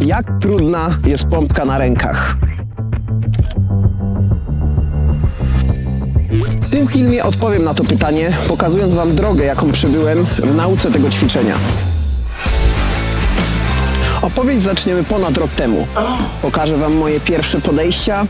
Jak trudna jest pompka na rękach? W tym filmie odpowiem na to pytanie, pokazując Wam drogę, jaką przebyłem w nauce tego ćwiczenia. Opowieść zaczniemy ponad rok temu. Pokażę Wam moje pierwsze podejścia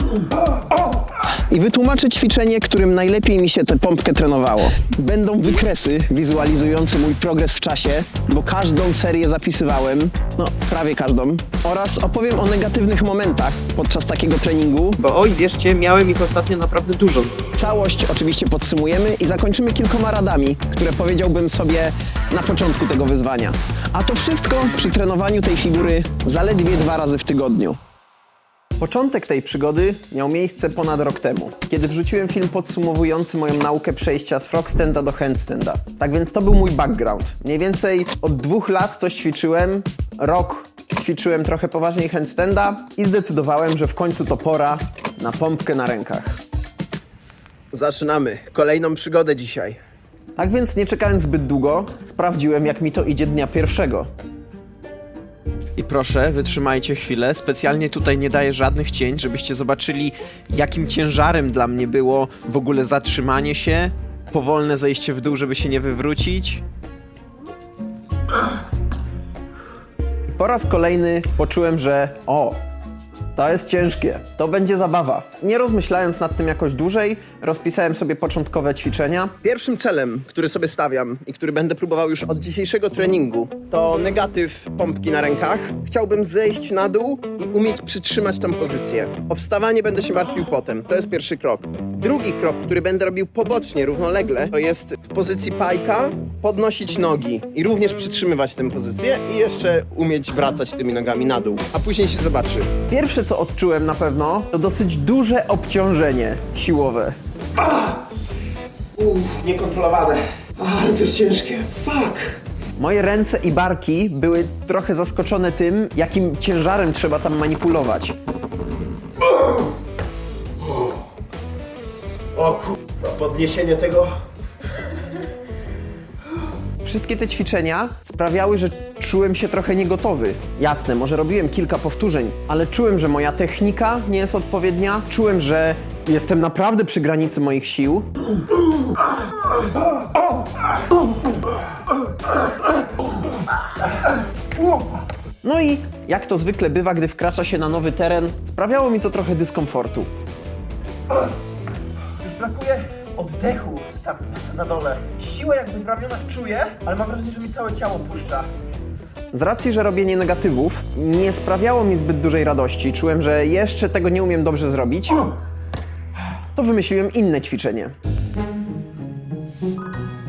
i wytłumaczę ćwiczenie, którym najlepiej mi się tę pompkę trenowało. Będą wykresy wizualizujące mój progres w czasie, bo każdą serię zapisywałem, no prawie każdą, oraz opowiem o negatywnych momentach podczas takiego treningu. Bo oj, wierzcie, miałem ich ostatnio naprawdę dużo. Całość oczywiście podsumujemy i zakończymy kilkoma radami, które powiedziałbym sobie na początku tego wyzwania. A to wszystko przy trenowaniu tej figury zaledwie dwa razy w tygodniu. Początek tej przygody miał miejsce ponad rok temu, kiedy wrzuciłem film podsumowujący moją naukę przejścia z frogstanda do handstanda. Tak więc to był mój background. Mniej więcej od dwóch lat coś ćwiczyłem, rok ćwiczyłem trochę poważniej handstanda i zdecydowałem, że w końcu to pora na pompkę na rękach. Zaczynamy kolejną przygodę dzisiaj. Tak więc nie czekając zbyt długo, sprawdziłem jak mi to idzie dnia pierwszego. I proszę, wytrzymajcie chwilę. Specjalnie tutaj nie daję żadnych cięć, żebyście zobaczyli, jakim ciężarem dla mnie było w ogóle zatrzymanie się, powolne zejście w dół, żeby się nie wywrócić. Po raz kolejny poczułem, że o, to jest ciężkie, to będzie zabawa. Nie rozmyślając nad tym jakoś dłużej, rozpisałem sobie początkowe ćwiczenia. Pierwszym celem, który sobie stawiam i który będę próbował już od dzisiejszego treningu, to negatyw pompki na rękach. Chciałbym zejść na dół i umieć przytrzymać tą pozycję. O wstawanie będę się martwił potem. To jest pierwszy krok. Drugi krok, który będę robił pobocznie, równolegle, to jest w pozycji pajka podnosić nogi i również przytrzymywać tę pozycję i jeszcze umieć wracać tymi nogami na dół. A później się zobaczy. Pierwsze, co odczułem na pewno, to dosyć duże obciążenie siłowe. Uff, niekontrolowane. Ale to jest ciężkie. Fuck! Moje ręce i barki były trochę zaskoczone tym, jakim ciężarem trzeba tam manipulować. O kurwa, podniesienie tego Wszystkie te ćwiczenia sprawiały, że czułem się trochę niegotowy. Jasne, może robiłem kilka powtórzeń, ale czułem, że moja technika nie jest odpowiednia. Czułem, że jestem naprawdę przy granicy moich sił. No i jak to zwykle bywa, gdy wkracza się na nowy teren, sprawiało mi to trochę dyskomfortu. Już brakuje oddechu tam na dole. Siłę jakby w ramionach czuję, ale mam wrażenie, że mi całe ciało puszcza. Z racji, że robienie negatywów nie sprawiało mi zbyt dużej radości, czułem, że jeszcze tego nie umiem dobrze zrobić, to wymyśliłem inne ćwiczenie.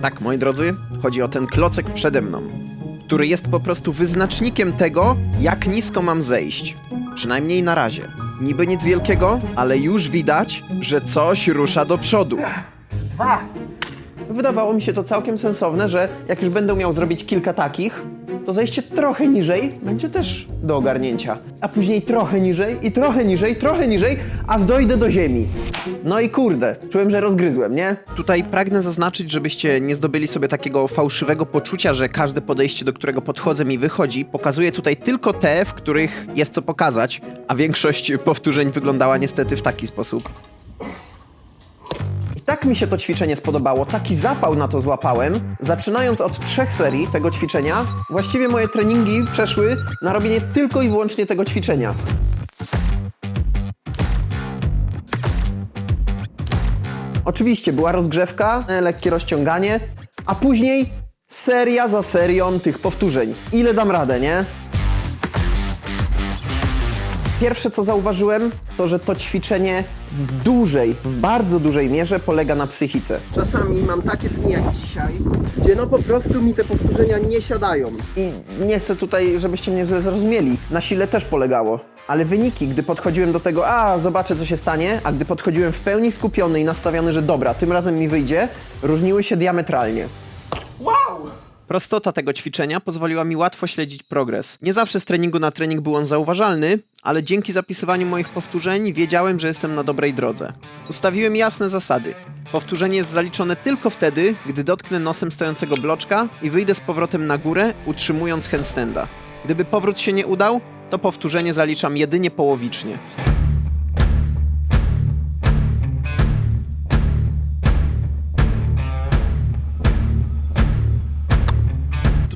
Tak, moi drodzy, chodzi o ten klocek przede mną, który jest po prostu wyznacznikiem tego, jak nisko mam zejść. Przynajmniej na razie. Niby nic wielkiego, ale już widać, że coś rusza do przodu. Dwa! Wydawało mi się to całkiem sensowne, że jak już będę miał zrobić kilka takich, to zejście trochę niżej będzie też do ogarnięcia. A później trochę niżej i trochę niżej, trochę niżej, aż dojdę do ziemi. No i kurde, czułem, że rozgryzłem, nie? Tutaj pragnę zaznaczyć, żebyście nie zdobyli sobie takiego fałszywego poczucia, że każde podejście, do którego podchodzę, mi wychodzi. Pokazuję tutaj tylko te, w których jest co pokazać, a większość powtórzeń wyglądała niestety w taki sposób. Tak mi się to ćwiczenie spodobało, taki zapał na to złapałem. Zaczynając od trzech serii tego ćwiczenia, właściwie moje treningi przeszły na robienie tylko i wyłącznie tego ćwiczenia. Oczywiście była rozgrzewka, lekkie rozciąganie, a później seria za serią tych powtórzeń. Ile dam radę, nie? Pierwsze co zauważyłem, to że to ćwiczenie w dużej, w bardzo dużej mierze polega na psychice. Czasami mam takie dni jak dzisiaj, gdzie no po prostu mi te powtórzenia nie siadają. I nie chcę tutaj, żebyście mnie źle zrozumieli. Na sile też polegało. Ale wyniki, gdy podchodziłem do tego, a zobaczę co się stanie, a gdy podchodziłem w pełni skupiony i nastawiony, że dobra, tym razem mi wyjdzie, różniły się diametralnie. Prostota tego ćwiczenia pozwoliła mi łatwo śledzić progres. Nie zawsze z treningu na trening był on zauważalny, ale dzięki zapisywaniu moich powtórzeń wiedziałem, że jestem na dobrej drodze. Ustawiłem jasne zasady. Powtórzenie jest zaliczone tylko wtedy, gdy dotknę nosem stojącego bloczka i wyjdę z powrotem na górę, utrzymując handstanda. Gdyby powrót się nie udał, to powtórzenie zaliczam jedynie połowicznie.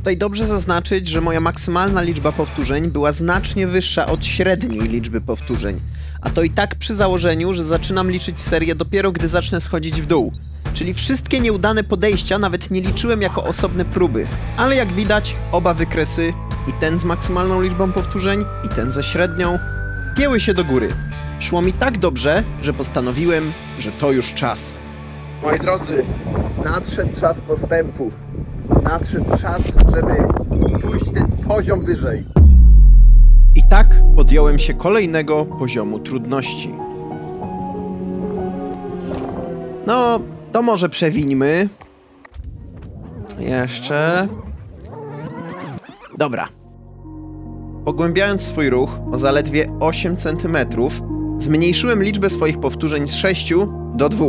Tutaj dobrze zaznaczyć, że moja maksymalna liczba powtórzeń była znacznie wyższa od średniej liczby powtórzeń. A to i tak przy założeniu, że zaczynam liczyć serię dopiero gdy zacznę schodzić w dół. Czyli wszystkie nieudane podejścia nawet nie liczyłem jako osobne próby. Ale jak widać, oba wykresy, i ten z maksymalną liczbą powtórzeń, i ten ze średnią, pieły się do góry. Szło mi tak dobrze, że postanowiłem, że to już czas. Moi drodzy, nadszedł czas postępu. Nadszedł czas, żeby pójść ten poziom wyżej. I tak podjąłem się kolejnego poziomu trudności. No, to może przewińmy. Jeszcze. Dobra. Pogłębiając swój ruch o zaledwie 8 cm, zmniejszyłem liczbę swoich powtórzeń z 6 do 2,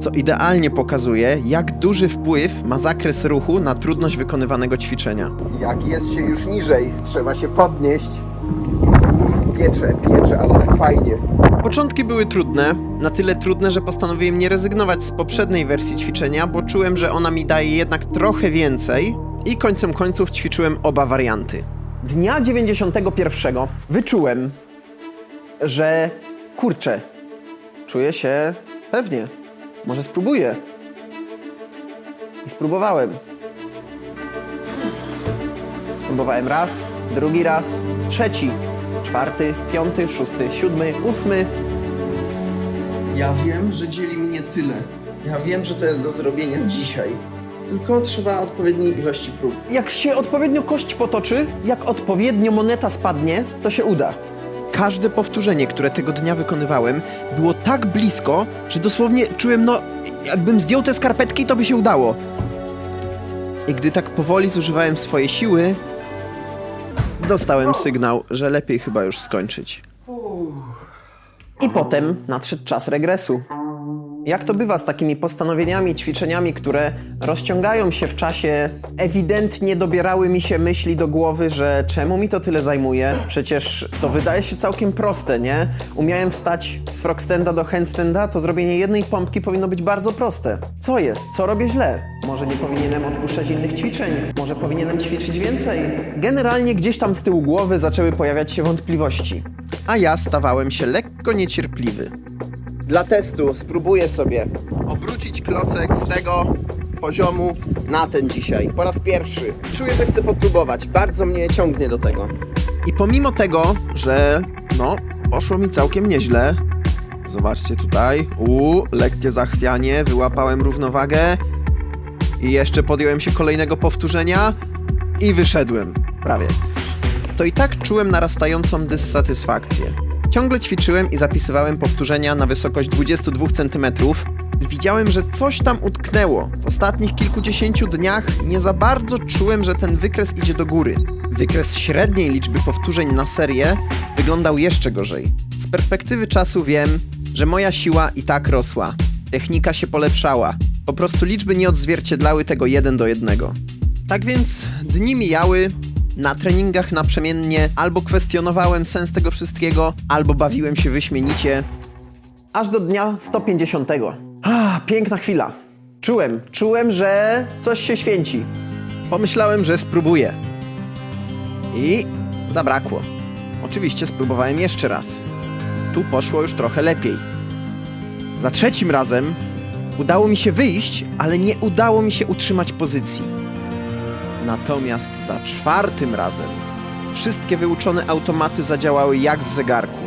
co idealnie pokazuje, jak duży wpływ ma zakres ruchu na trudność wykonywanego ćwiczenia. Jak jest się już niżej, trzeba się podnieść. Piecze, piecze, ale tak fajnie. Początki były trudne, na tyle trudne, że postanowiłem nie rezygnować z poprzedniej wersji ćwiczenia, bo czułem, że ona mi daje jednak trochę więcej i końcem końców ćwiczyłem oba warianty. Dnia 91 wyczułem, że kurczę, czuję się pewnie. Może spróbuję. I spróbowałem. Spróbowałem raz, drugi raz, trzeci, czwarty, piąty, szósty, siódmy, ósmy. Ja wiem, że dzieli mnie tyle. Ja wiem, że to jest do zrobienia dzisiaj. Tylko trzeba odpowiedniej ilości prób. Jak się odpowiednio kość potoczy, jak odpowiednio moneta spadnie, to się uda. Każde powtórzenie, które tego dnia wykonywałem, było tak blisko, że dosłownie czułem, no, jakbym zdjął te skarpetki, to by się udało. I gdy tak powoli zużywałem swoje siły, dostałem sygnał, że lepiej chyba już skończyć. I potem nadszedł czas regresu. Jak to bywa z takimi postanowieniami, ćwiczeniami, które rozciągają się w czasie, ewidentnie dobierały mi się myśli do głowy, że czemu mi to tyle zajmuje? Przecież to wydaje się całkiem proste, nie? Umiałem wstać z frogstenda do handstanda, to zrobienie jednej pompki powinno być bardzo proste. Co jest? Co robię źle? Może nie powinienem odpuszczać innych ćwiczeń? Może powinienem ćwiczyć więcej? Generalnie gdzieś tam z tyłu głowy zaczęły pojawiać się wątpliwości. A ja stawałem się lekko niecierpliwy. Dla testu spróbuję sobie obrócić klocek z tego poziomu na ten dzisiaj. Po raz pierwszy. Czuję, że chcę popróbować. Bardzo mnie ciągnie do tego. I pomimo tego, że no, poszło mi całkiem nieźle. Zobaczcie tutaj. U, lekkie zachwianie, wyłapałem równowagę. I jeszcze podjąłem się kolejnego powtórzenia i wyszedłem. Prawie. To i tak czułem narastającą dysatysfakcję. Ciągle ćwiczyłem i zapisywałem powtórzenia na wysokość 22 cm widziałem, że coś tam utknęło. W ostatnich kilkudziesięciu dniach nie za bardzo czułem, że ten wykres idzie do góry. Wykres średniej liczby powtórzeń na serię wyglądał jeszcze gorzej. Z perspektywy czasu wiem, że moja siła i tak rosła. Technika się polepszała. Po prostu liczby nie odzwierciedlały tego jeden do jednego. Tak więc dni mijały, na treningach naprzemiennie albo kwestionowałem sens tego wszystkiego, albo bawiłem się wyśmienicie. Aż do dnia 150. Ah, piękna chwila. Czułem, czułem, że coś się święci. Pomyślałem, że spróbuję. I zabrakło. Oczywiście spróbowałem jeszcze raz. Tu poszło już trochę lepiej. Za trzecim razem udało mi się wyjść, ale nie udało mi się utrzymać pozycji. Natomiast za czwartym razem wszystkie wyuczone automaty zadziałały jak w zegarku.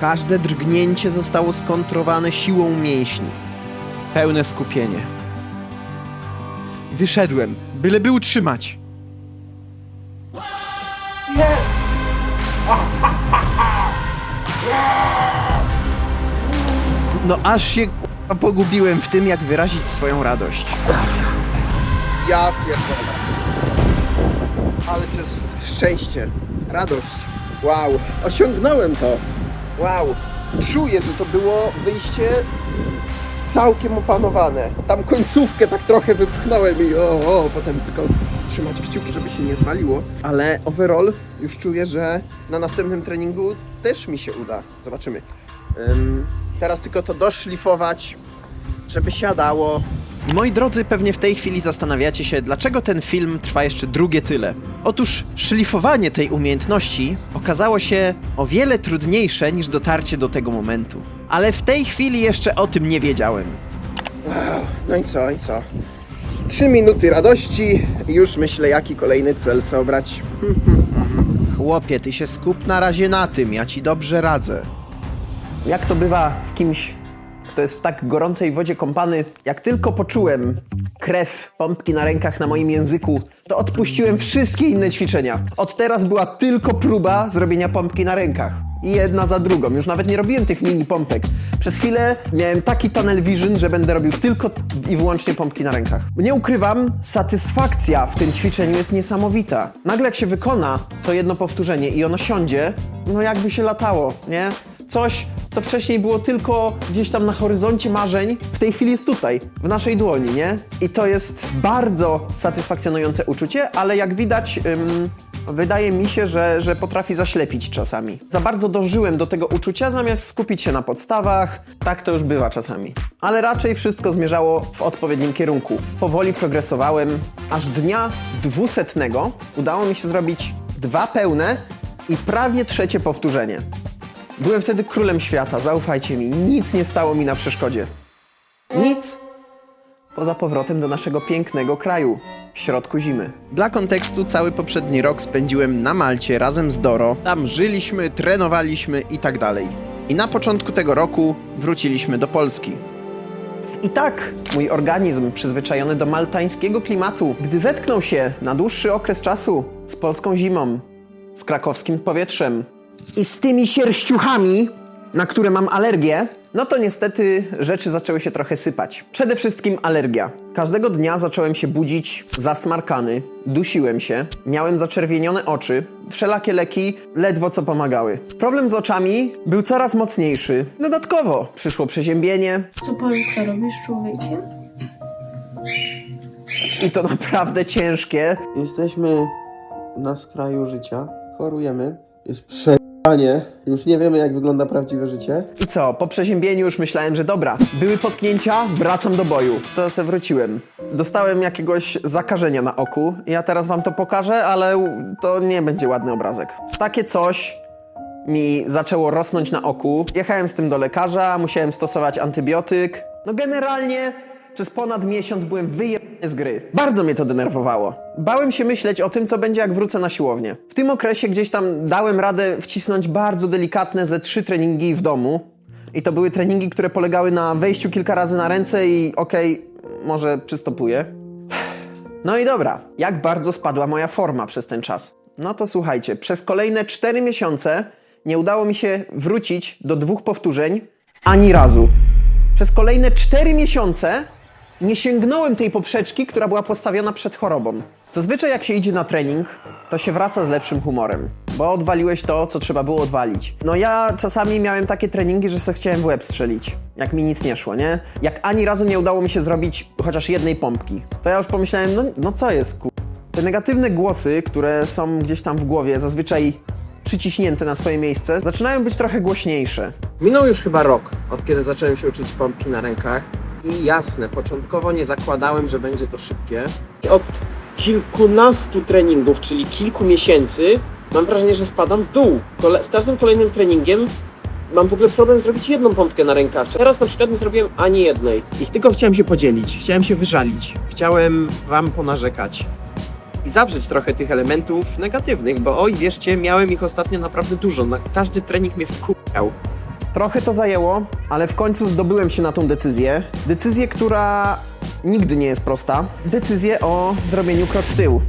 Każde drgnięcie zostało skontrowane siłą mięśni. Pełne skupienie. Wyszedłem, byleby utrzymać. No aż się pogubiłem w tym, jak wyrazić swoją radość. Ja pierdolę. Ale to jest szczęście, radość. Wow, osiągnąłem to. Wow, czuję, że to było wyjście całkiem opanowane. Tam końcówkę tak trochę wypchnąłem i o, o, potem tylko trzymać kciuki, żeby się nie zwaliło. Ale overall już czuję, że na następnym treningu też mi się uda. Zobaczymy. Ym, teraz tylko to doszlifować, żeby siadało. Moi drodzy, pewnie w tej chwili zastanawiacie się, dlaczego ten film trwa jeszcze drugie tyle. Otóż szlifowanie tej umiejętności okazało się o wiele trudniejsze niż dotarcie do tego momentu. Ale w tej chwili jeszcze o tym nie wiedziałem. Wow, no i co, i co? Trzy minuty radości i już myślę, jaki kolejny cel sobie obrać. Chłopie, ty się skup na razie na tym, ja ci dobrze radzę. Jak to bywa w kimś, kto jest w tak gorącej wodzie kąpany, jak tylko poczułem krew, pompki na rękach na moim języku, to odpuściłem wszystkie inne ćwiczenia. Od teraz była tylko próba zrobienia pompki na rękach. I jedna za drugą. Już nawet nie robiłem tych mini pompek. Przez chwilę miałem taki tunnel vision, że będę robił tylko i wyłącznie pompki na rękach. Nie ukrywam, satysfakcja w tym ćwiczeniu jest niesamowita. Nagle jak się wykona to jedno powtórzenie i ono siądzie, no jakby się latało, nie? Coś, co wcześniej było tylko gdzieś tam na horyzoncie marzeń, w tej chwili jest tutaj, w naszej dłoni, nie? I to jest bardzo satysfakcjonujące uczucie, ale jak widać, ym, wydaje mi się, że, że potrafi zaślepić czasami. Za bardzo dążyłem do tego uczucia, zamiast skupić się na podstawach. Tak to już bywa czasami. Ale raczej wszystko zmierzało w odpowiednim kierunku. Powoli progresowałem, aż dnia dwusetnego udało mi się zrobić dwa pełne i prawie trzecie powtórzenie. Byłem wtedy królem świata, zaufajcie mi, nic nie stało mi na przeszkodzie. Nic poza powrotem do naszego pięknego kraju w środku zimy. Dla kontekstu, cały poprzedni rok spędziłem na Malcie razem z Doro. Tam żyliśmy, trenowaliśmy i tak dalej. I na początku tego roku wróciliśmy do Polski. I tak mój organizm, przyzwyczajony do maltańskiego klimatu, gdy zetknął się na dłuższy okres czasu z polską zimą, z krakowskim powietrzem i z tymi sierściuchami, na które mam alergię, no to niestety rzeczy zaczęły się trochę sypać. Przede wszystkim alergia. Każdego dnia zacząłem się budzić zasmarkany, dusiłem się, miałem zaczerwienione oczy, wszelakie leki ledwo co pomagały. Problem z oczami był coraz mocniejszy. Dodatkowo przyszło przeziębienie, Co Polka robisz, człowiekiem? I to naprawdę ciężkie. Jesteśmy na skraju życia, chorujemy. Jest przejanie. Już nie wiemy, jak wygląda prawdziwe życie. I co? Po przeziębieniu już myślałem, że dobra. Były potknięcia, wracam do boju. To se wróciłem. Dostałem jakiegoś zakażenia na oku. Ja teraz wam to pokażę, ale to nie będzie ładny obrazek. Takie coś mi zaczęło rosnąć na oku. Jechałem z tym do lekarza, musiałem stosować antybiotyk. No generalnie przez ponad miesiąc byłem wyjebany z gry. Bardzo mnie to denerwowało. Bałem się myśleć o tym, co będzie jak wrócę na siłownię. W tym okresie gdzieś tam dałem radę wcisnąć bardzo delikatne ze trzy treningi w domu. I to były treningi, które polegały na wejściu kilka razy na ręce i okej, może przystopuję. No i dobra, jak bardzo spadła moja forma przez ten czas? No to słuchajcie, przez kolejne 4 miesiące nie udało mi się wrócić do dwóch powtórzeń ani razu. Przez kolejne 4 miesiące nie sięgnąłem tej poprzeczki, która była postawiona przed chorobą. Zazwyczaj jak się idzie na trening, to się wraca z lepszym humorem, bo odwaliłeś to, co trzeba było odwalić. No ja czasami miałem takie treningi, że se chciałem w łeb strzelić, jak mi nic nie szło, nie? Jak ani razu nie udało mi się zrobić chociaż jednej pompki, to ja już pomyślałem, no, no co jest ku... Te negatywne głosy, które są gdzieś tam w głowie, zazwyczaj przyciśnięte na swoje miejsce, zaczynają być trochę głośniejsze. Minął już chyba rok, od kiedy zacząłem się uczyć pompki na rękach. I jasne, początkowo nie zakładałem, że będzie to szybkie. I od kilkunastu treningów, czyli kilku miesięcy, mam wrażenie, że spadam w dół. Kole- z każdym kolejnym treningiem mam w ogóle problem zrobić jedną pompkę na rękach. Teraz na przykład nie zrobiłem ani jednej. I tylko chciałem się podzielić, chciałem się wyżalić, chciałem wam ponarzekać. I zawrzeć trochę tych elementów negatywnych, bo oj, wierzcie, miałem ich ostatnio naprawdę dużo. Na każdy trening mnie wkupiał. Trochę to zajęło, ale w końcu zdobyłem się na tą decyzję. Decyzję, która nigdy nie jest prosta. Decyzję o zrobieniu krok w tył.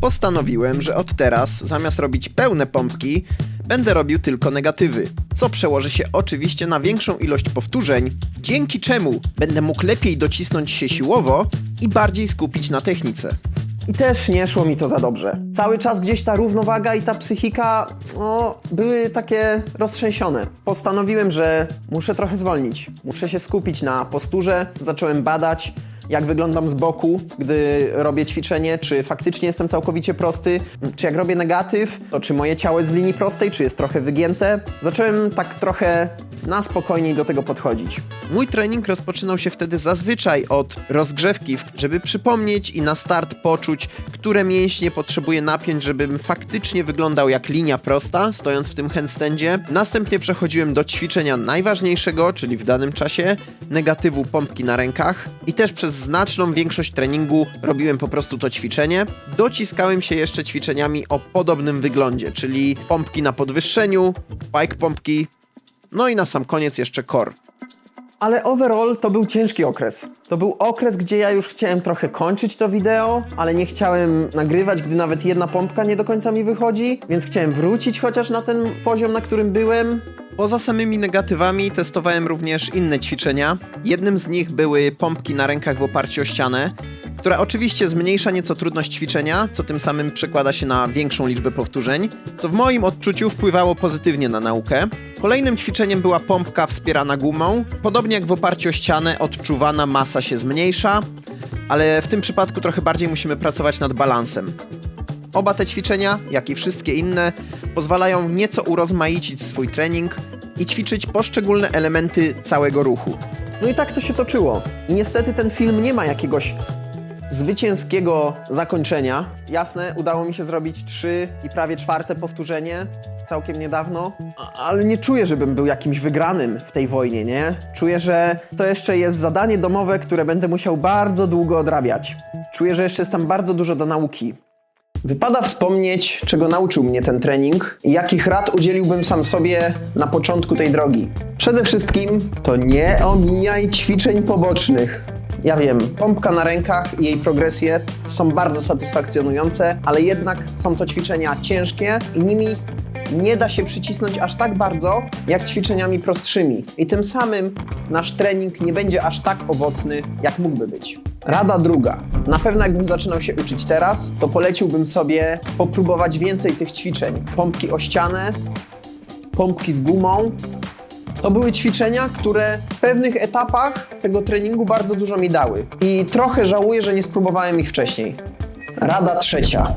Postanowiłem, że od teraz, zamiast robić pełne pompki, będę robił tylko negatywy, co przełoży się oczywiście na większą ilość powtórzeń, dzięki czemu będę mógł lepiej docisnąć się siłowo i bardziej skupić na technice. I też nie szło mi to za dobrze. Cały czas gdzieś ta równowaga i ta psychika no, były takie roztrzęsione. Postanowiłem, że muszę trochę zwolnić. Muszę się skupić na posturze. Zacząłem badać, jak wyglądam z boku, gdy robię ćwiczenie, czy faktycznie jestem całkowicie prosty, czy jak robię negatyw, to czy moje ciało jest w linii prostej, czy jest trochę wygięte. Zacząłem tak trochę na spokojniej do tego podchodzić. Mój trening rozpoczynał się wtedy zazwyczaj od rozgrzewki, żeby przypomnieć i na start poczuć, które mięśnie potrzebuję napiąć, żebym faktycznie wyglądał jak linia prosta, stojąc w tym handstandzie. Następnie przechodziłem do ćwiczenia najważniejszego, czyli w danym czasie negatywu pompki na rękach i też przez znaczną większość treningu robiłem po prostu to ćwiczenie. Dociskałem się jeszcze ćwiczeniami o podobnym wyglądzie, czyli pompki na podwyższeniu, pike pompki, no i na sam koniec jeszcze core. Ale overall to był ciężki okres. To był okres, gdzie ja już chciałem trochę kończyć to wideo, ale nie chciałem nagrywać, gdy nawet jedna pompka nie do końca mi wychodzi, więc chciałem wrócić chociaż na ten poziom, na którym byłem. Poza samymi negatywami testowałem również inne ćwiczenia. Jednym z nich były pompki na rękach w oparciu o ścianę, która oczywiście zmniejsza nieco trudność ćwiczenia, co tym samym przekłada się na większą liczbę powtórzeń, co w moim odczuciu wpływało pozytywnie na naukę. Kolejnym ćwiczeniem była pompka wspierana gumą. Podobnie jak w oparciu o ścianę, odczuwana masa się zmniejsza, ale w tym przypadku trochę bardziej musimy pracować nad balansem. Oba te ćwiczenia, jak i wszystkie inne, pozwalają nieco urozmaicić swój trening i ćwiczyć poszczególne elementy całego ruchu. No i tak to się toczyło. Niestety ten film nie ma jakiegoś zwycięskiego zakończenia. Jasne, udało mi się zrobić trzy i prawie czwarte powtórzenie całkiem niedawno, ale nie czuję, żebym był jakimś wygranym w tej wojnie, nie? Czuję, że to jeszcze jest zadanie domowe, które będę musiał bardzo długo odrabiać. Czuję, że jeszcze jest tam bardzo dużo do nauki. Wypada wspomnieć, czego nauczył mnie ten trening i jakich rad udzieliłbym sam sobie na początku tej drogi. Przede wszystkim to nie omijaj ćwiczeń pobocznych. Ja wiem, pompka na rękach i jej progresje są bardzo satysfakcjonujące, ale jednak są to ćwiczenia ciężkie i nimi nie da się przycisnąć aż tak bardzo, jak ćwiczeniami prostszymi. I tym samym nasz trening nie będzie aż tak owocny, jak mógłby być. Rada druga. Na pewno jakbym zaczynał się uczyć teraz, to poleciłbym sobie popróbować więcej tych ćwiczeń. Pompki o ścianę, pompki z gumą. To były ćwiczenia, które w pewnych etapach tego treningu bardzo dużo mi dały. I trochę żałuję, że nie spróbowałem ich wcześniej. Rada trzecia.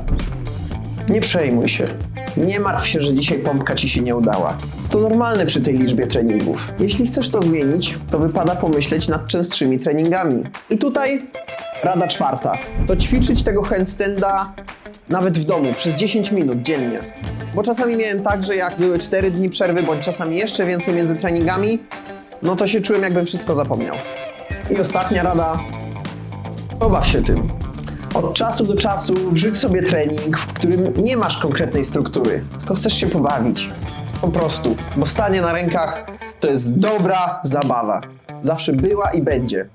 Nie przejmuj się. Nie martw się, że dzisiaj pompka ci się nie udała. To normalne przy tej liczbie treningów. Jeśli chcesz to zmienić, to wypada pomyśleć nad częstszymi treningami. I tutaj rada czwarta. To ćwiczyć tego handstanda nawet w domu przez 10 minut dziennie. Bo czasami miałem tak, że jak były 4 dni przerwy, bądź czasami jeszcze więcej między treningami, no to się czułem jakbym wszystko zapomniał. I ostatnia rada. Pobaw się tym. Od czasu do czasu wrzuć sobie trening, w którym nie masz konkretnej struktury, tylko chcesz się pobawić. Po prostu, bo stanie na rękach to jest dobra zabawa. Zawsze była i będzie.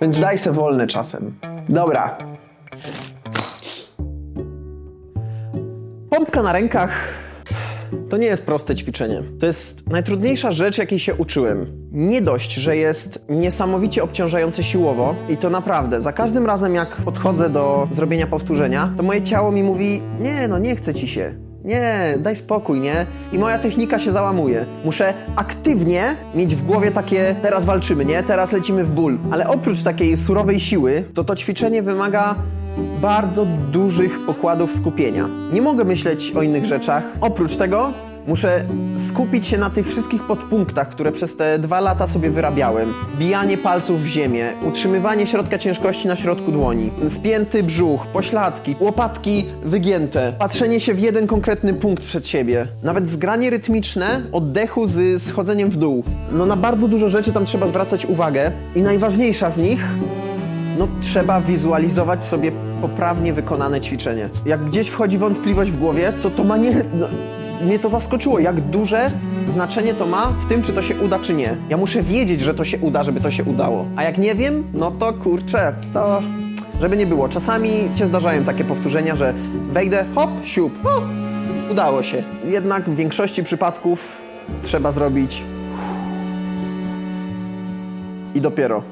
Więc daj se wolne czasem. Dobra. Pompka na rękach to nie jest proste ćwiczenie. To jest najtrudniejsza rzecz, jakiej się uczyłem. Nie dość, że jest niesamowicie obciążające siłowo i to naprawdę, za każdym razem jak podchodzę do zrobienia powtórzenia, to moje ciało mi mówi, nie no, nie chce ci się. Nie, daj spokój, nie? I moja technika się załamuje. Muszę aktywnie mieć w głowie takie, teraz walczymy, nie? Teraz lecimy w ból. Ale oprócz takiej surowej siły, to to ćwiczenie wymaga bardzo dużych pokładów skupienia. Nie mogę myśleć o innych rzeczach. Oprócz tego muszę skupić się na tych wszystkich podpunktach, które przez te dwa lata sobie wyrabiałem. Bijanie palców w ziemię, utrzymywanie środka ciężkości na środku dłoni, spięty brzuch, pośladki, łopatki wygięte, patrzenie się w jeden konkretny punkt przed siebie. Nawet zgranie rytmiczne oddechu z schodzeniem w dół. No na bardzo dużo rzeczy tam trzeba zwracać uwagę i najważniejsza z nich no trzeba wizualizować sobie poprawnie wykonane ćwiczenie. Jak gdzieś wchodzi wątpliwość w głowie, to to ma nie... No, mnie to zaskoczyło, jak duże znaczenie to ma w tym, czy to się uda, czy nie. Ja muszę wiedzieć, że to się uda, żeby to się udało. A jak nie wiem, no to kurczę, to... Żeby nie było. Czasami się zdarzają takie powtórzenia, że wejdę, hop, siup, hop, udało się. Jednak w większości przypadków trzeba zrobić i dopiero.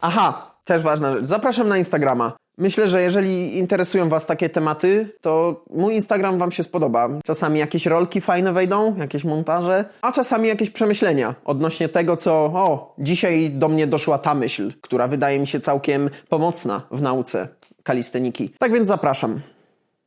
Aha, też ważna rzecz. Zapraszam na Instagrama. Myślę, że jeżeli interesują Was takie tematy, to mój Instagram Wam się spodoba. Czasami jakieś rolki fajne wejdą, jakieś montaże, a czasami jakieś przemyślenia odnośnie tego, co o, dzisiaj do mnie doszła ta myśl, która wydaje mi się całkiem pomocna w nauce kalisteniki. Tak więc zapraszam.